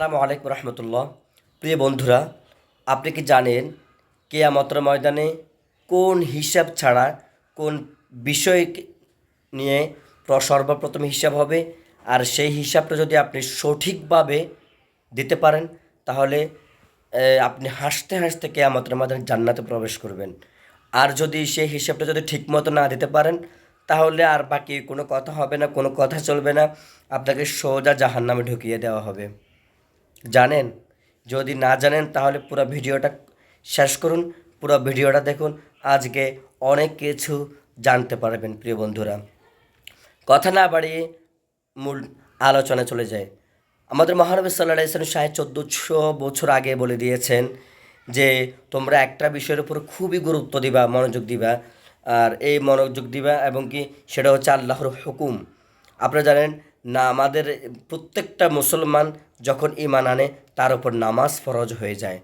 আসসালামু আলাইকুম রহমতুল্লাহ। প্রিয় বন্ধুরা, আপনি কি জানেন কেয়ামতের ময়দানে কোন হিসাব ছাড়া কোন বিষয় নিয়ে প্র- সর্বপ্রথম হিসাব হবে? আর সেই হিসাবটা যদি আপনি সঠিকভাবে দিতে পারেন, তাহলে আপনি হাসতে হাসতে কেয়ামতের ময়দানে জান্নাতে প্রবেশ করবেন। আর যদি সেই হিসাবটা যদি ঠিকমতো না দিতে পারেন, তাহলে আর বাকি কোনো কথা হবে না, কোনো কথা চলবে না। আপনাকে সোজা জাহান্নামে ঢুকিয়ে দেওয়া হবে। জানেন? যদি না জানেন, তাহলে পুরো ভিডিওটা শেষ করুন, পুরো ভিডিওটা দেখুন। আজকে অনেক কিছু জানতে পারবেন, প্রিয় বন্ধুরা। কথা না বাড়িয়ে মূল আলোচনা চলে যায় আমাদের মহানবী সাল্লাহ ইসলাম সাহেব চোদ্দোশো বছর আগে বলে দিয়েছেন যে, তোমরা একটা বিষয়ের উপর খুবই গুরুত্ব দিবা, মনোযোগ দিবা। আর এই মনোযোগ দিবা এবং কি সেটা হচ্ছে আল্লাহর হুকুম। আপনারা জানেন না আমাদের প্রত্যেকটা মুসলমান যখন ইমান আনে, তার উপর নামাজ ফরজ হয়ে যায়।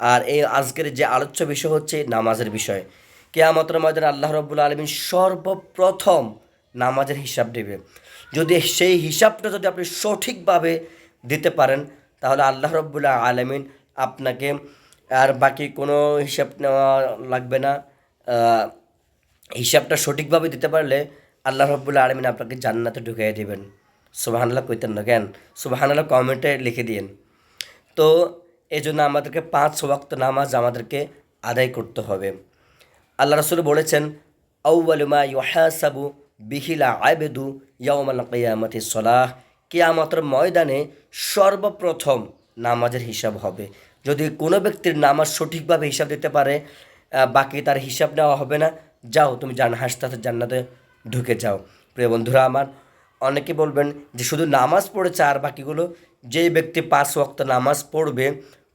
আর এই আজকের যে আলোচ্য বিষয় হচ্ছে নামাজের বিষয়। কেয়ামতের ময়দানে আল্লাহ রব্বুল আলমিন সর্বপ্রথম নামাজের হিসাব দেবে। যদি সেই হিসাবটা যদি আপনি সঠিকভাবে দিতে পারেন, তাহলে আল্লাহ রব্বুল্লাহ আলমিন আপনাকে আর বাকি কোনো হিসাব নেওয়া লাগবে না। হিসাবটা সঠিকভাবে দিতে পারলে আল্লাহ রব্বুল্লাহ আলমিন আপনাকে জান্নাতে ঢুকিয়ে দেবেন। সুবাহান্লাহ কইতেন না, কেন? সুবাহান্লাহ কমেন্টে লিখে দিন তো এই জন্য আমাদেরকে পাঁচ ওয়াক্ত নামাজ আমাদেরকে আদায় করতে হবে। আল্লাহ রসুল বলেছেন আউ্বালুমা ইহাসাবু বিহিলা আবেদু ইয়ামাল কিয়ামতি সলাহ। কিয়ামতের ময়দানে সর্বপ্রথম নামাজের হিসাব হবে। যদি কোনো ব্যক্তির নামাজ সঠিকভাবে হিসাব দিতে পারে বাকি তার হিসাব নেওয়া হবে না, যাও তুমি জান হাসতে জান্নাতে ঢুকে যাও। প্রিয় বন্ধুরা আমার অনেকে বলবেন যে শুধু নামাজ পড়েছে আর বাকিগুলো, যেই ব্যক্তি পাঁচ ওয়াক্ত নামাজ পড়বে,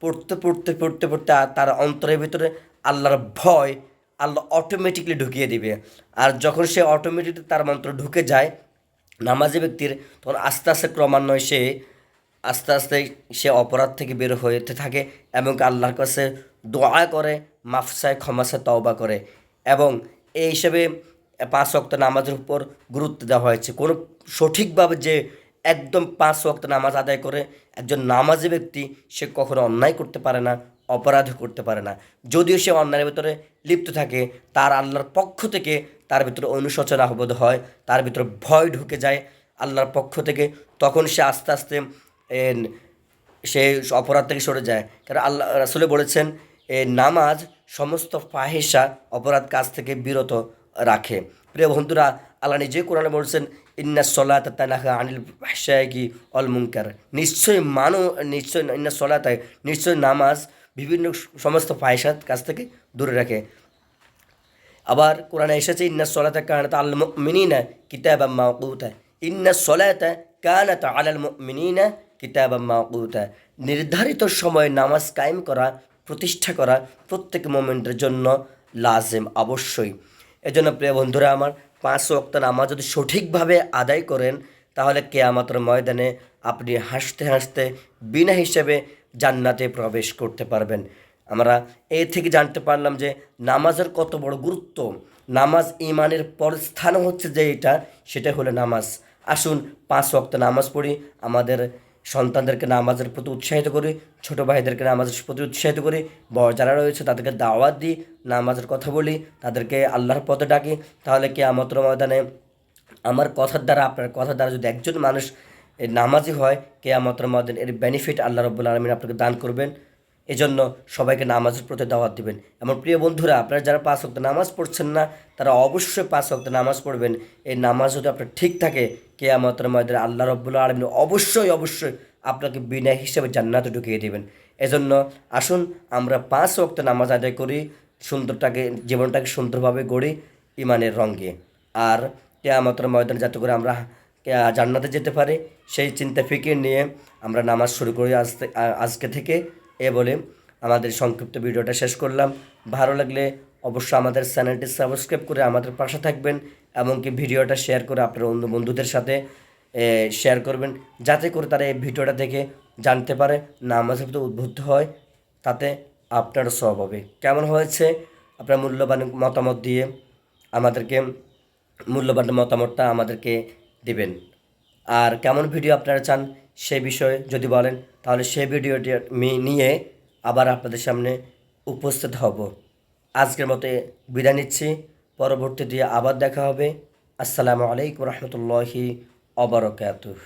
পড়তে পড়তে পড়তে পড়তে তার অন্তরের ভিতরে আল্লাহর ভয় আল্লাহ অটোমেটিকলি ঢুকিয়ে দিবে। আর যখন সে অটোমেটিকলি তার মন্ত্র ঢুকে যায় নামাজি ব্যক্তির, তখন আস্তে আস্তে ক্রমান্বয়ে সে, আস্তে আস্তে সে অপরাধ থেকে বের হতে থাকে এবং আল্লাহর কাছে দোয়া করে মাফসায় ক্ষমাসে তওবা করে। এবং এই হিসেবে পাঁচ ওয়াক্ত নামাজের উপর গুরুত্ব দেওয়া হয়েছে। কোনো সঠিকভাবে যে একদম পাঁচ ওয়াক্ত নামাজ আদায় করে একজন নামাজি ব্যক্তি সে কখনো অন্যায় করতে পারে না অপরাধ করতে পারে না। যদিও সে অন্যায়ের ভিতরে লিপ্ত থাকে, তার আল্লাহর পক্ষ থেকে তার ভিতরে অনুশোচনা বোধ হয়, তার ভিতরে ভয় ঢুকে যায় আল্লাহর পক্ষ থেকে, তখন সে আস্তে আস্তে সে অপরাধ থেকে সরে যায়। কারণ আল্লাহ, রাসুলে বলেছেন এই নামাজ সমস্ত ফাহেসা অপরাধ কাজ থেকে বিরত। রাখে। প্রিয় বন্ধুরা, আল্লাহ নিজে কোরআনে বলছেন, ইন্না সলাত তানাহা আনিল কি অল মুনকার। নিশ্চয়ই মানো নিশ্চয় ইন্না সলাতায় নিশ্চয় নামাজ বিভিন্ন সমস্ত ফাহেসার কাছ থেকে দূরে রাখে। আবার কোরআনে এসেছে, ইন্না সলাতা কানাত আল মিনিনা কিতাবা মাকুতা ইন্না সলাতা কানাত আলাল মিনিনা কিতাবা মাকুতা নির্ধারিত সময়ে নামাজ কায়েম করা, প্রতিষ্ঠা করা প্রত্যেক মোমেন্টের জন্য লাজেম, অবশ্যই। এজন্য প্রিয় বন্ধুরা আমার পাঁচ ওয়াক্ত নামাজ যদি সঠিকভাবে আদায় করেন, তাহলে কেয়ামতের ময়দানে আপনি হাসতে হাসতে বিনা হিসেবে জান্নাতে প্রবেশ করতে পারবেন। আমরা এই থেকে জানতে পারলাম যে নামাজের কত বড় গুরুত্ব। নামাজ ইমানের পর স্থান হচ্ছে যে এটা, সেটা হলো নামাজ। আসুন পাঁচ ওয়াক্ত নামাজ পড়ি। আমাদের সন্তানদেরকে নামাজের প্রতি উৎসাহিত করি, ছোট ভাইদেরকে নামাজের প্রতি উৎসাহিত করি, বড় যারা রয়েছে তাদেরকে দাওয়াত দিই নামাজের কথা বলি, তাদেরকে আল্লাহর পথে ডাকি। তাহলে কি আমাদের ময়দানে আমার কথার দ্বারা, আপনার কথার দ্বারা যদি একজন মানুষ নামাজি হয় কে আমাদের ময়দান এর বেনিফিট আল্লাহ রব্বুল আলমিন আপনাকে দান করবেন। এজন্য সবাইকে নামাজের প্রতি দাওয়াত দিবেন। এমন প্রিয় বন্ধুরা, আপনারা যারা পাঁচ ওয়াক্ত নামাজ পড়ছেন না, তারা অবশ্যই পাঁচ ওয়াক্ত নামাজ পড়বেন। এই নামাজ যদি আপনার ঠিক থাকে, কেয়ামতের ময়দানে আল্লাহ রব্বুল আলমিন অবশ্যই অবশ্যই আপনাকে বিনা হিসেবে জান্নাতে ঢুকিয়ে দেবেন। এজন্য আসুন, আমরা পাঁচ ওয়াক্ত নামাজ আদায় করি, সুন্দরটাকে, জীবনটাকে সুন্দরভাবে গড়ি ইমানের রঙে। আর কেয়ামতের ময়দান যাতে করে আমরা জান্নাতে যেতে পারি, সেই চিন্তা ফিকির নিয়ে আমরা নামাজ শুরু করি আজ আজকে থেকে। এ বলে আমাদের সংক্ষিপ্ত ভিডিওটা শেষ করলাম। ভালো লাগলে অবশ্যই আমাদের চ্যানেলটি সাবস্ক্রাইব করে আমাদের পাশে থাকবেন এমনকি ভিডিওটা শেয়ার করে আপনার অন্য বন্ধুদের সাথে শেয়ার করবেন যাতে করে তারা এই ভিডিওটা দেখে জানতে পারে নামাজের প্রতি উদ্বুদ্ধ হয়, তাতে আপনার সব হবে। কেমন হয়েছে আপনার মূল্যবান মতামত দিয়ে আমাদেরকে, মূল্যবান মতামতটা আমাদেরকে দিবেন। আর কেমন ভিডিও আপনারা চান সেই বিষয়ে যদি বলেন, তাহলে সেই ভিডিওটি নিয়ে আবার আপনাদের সামনে উপস্থিত হব। আজকের মতে বিদায় নিচ্ছি। পরবর্তীতে আবার দেখা হবে। আসসালামু আলাইকুম রহমতুল্লাহি অবরকাতুহ